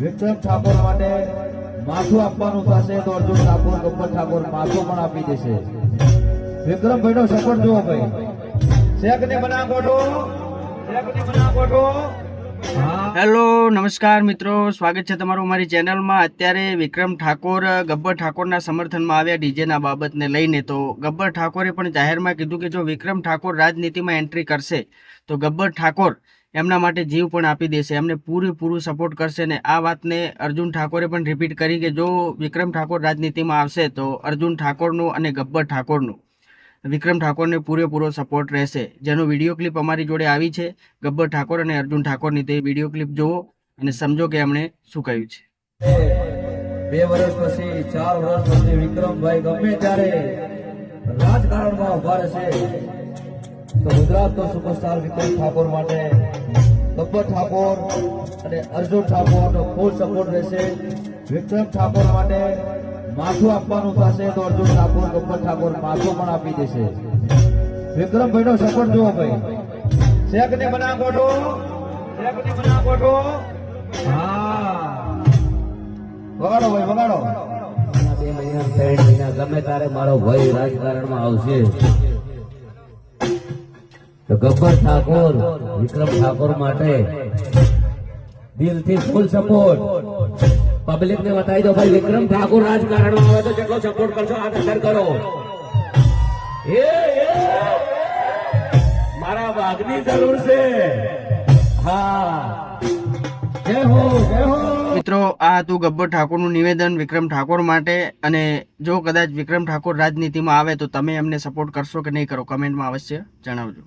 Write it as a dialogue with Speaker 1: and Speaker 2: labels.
Speaker 1: વિક્રમ ઠાકોર માટે માથું આપવાનું થશે તો અર્જુન ઠાકોર ગબ્બર ઠાકોર માથું પણ આપી દેશે. વિક્રમ ભાઈ નો સપોર્ટ જુઓ ભાઈ. શેખ ને બના કોઠો શેખ ને બના હા
Speaker 2: હેલો, નમસ્કાર મિત્રો. સ્વાગત છે તમારું અમારી ચેનલમાં. અત્યારે વિક્રમ ઠાકોર, ગબ્બર ઠાકોરના સમર્થનમાં આવ્યા ડીજેના બાબતને લઈને. તો ગબ્બર ઠાકોરે પણ જાહેરમાં કીધું કે જો વિક્રમ ઠાકોર રાજનીતિમાં એન્ટ્રી કરશે, તો ગબ્બર ઠાકોર એમના માટે જીવ પણ આપી દેશે. એમને પૂરેપૂરું સપોર્ટ કરશે ને આ વાતને અર્જુન ઠાકોરે પણ રિપીટ કરી કે જો વિક્રમ ઠાકોર રાજનીતિમાં આવશે, તો અર્જુન ઠાકોરનું અને ગબ્બર ઠાકોરનું. વિક્રમ ઠાકોરને પૂરેપૂરો સપોર્ટ રહેશે. જેનો વીડિયો ક્લિપ અમારી જોડે આવી છે. ગબ્બર ઠાકોર અને અર્જુન ઠાકોરની તે વીડિયો ક્લિપ જુઓ અને સમજો કે એમણે શું કહ્યું છે.
Speaker 1: બે વર્ષ પછી, ચાર વર્ષ પછી વિક્રમભાઈ ગમે ત્યારે રાજકારણમાં ઊભા રહેશે. તો ગુજરાતનો સુપરસ્ટાર વિક્રમ ઠાકોર માટે ગબ્બર ઠાકોર અને અર્જુન ઠાકોરનો ફૂલ સપોર્ટ રહેશે. વિક્રમ ઠાકોર માટે માથું આપવાનું થશે તો અર્જુન ઠાકોર ગબ્બર ઠાકોર માથું પણ આપી દેશે. વિક્રમભાઈ નો સપોર્ટ જુઓ ભાઈ. શેખ ને બના કોટો શેખ ને બના કોટો હા. વગાડો ભાઈ, વગાડો.
Speaker 3: બે મહિના ત્રણ મહિના, ગમે તારે મારો ભાઈ રાજકારણમાં આવશે. તો ગબ્બર ઠાકોર, વિક્રમ ઠાકોર માટે દિલથી ફૂલ સપોર્ટ પબ્લિક ને બતાવી દો ભાઈ, વિક્રમ ઠાકોર રાજકારણમાં આવે તો જેટલો સપોર્ટ કરશો, આ અંદર કરો. એ! મારા ભાગની જરૂર છે. હા. જય હો જય હો.
Speaker 2: મિત્રો, આ હતું ગબ્બર ઠાકોરનું નિવેદન વિક્રમ ઠાકોર માટે. અને જો કદાચ વિક્રમ ઠાકોર રાજનીતિમાં આવે તો તમે એમને સપોર્ટ કરશો કે નહીં કરો? કમેન્ટમાં અવશ્ય જણાવજો.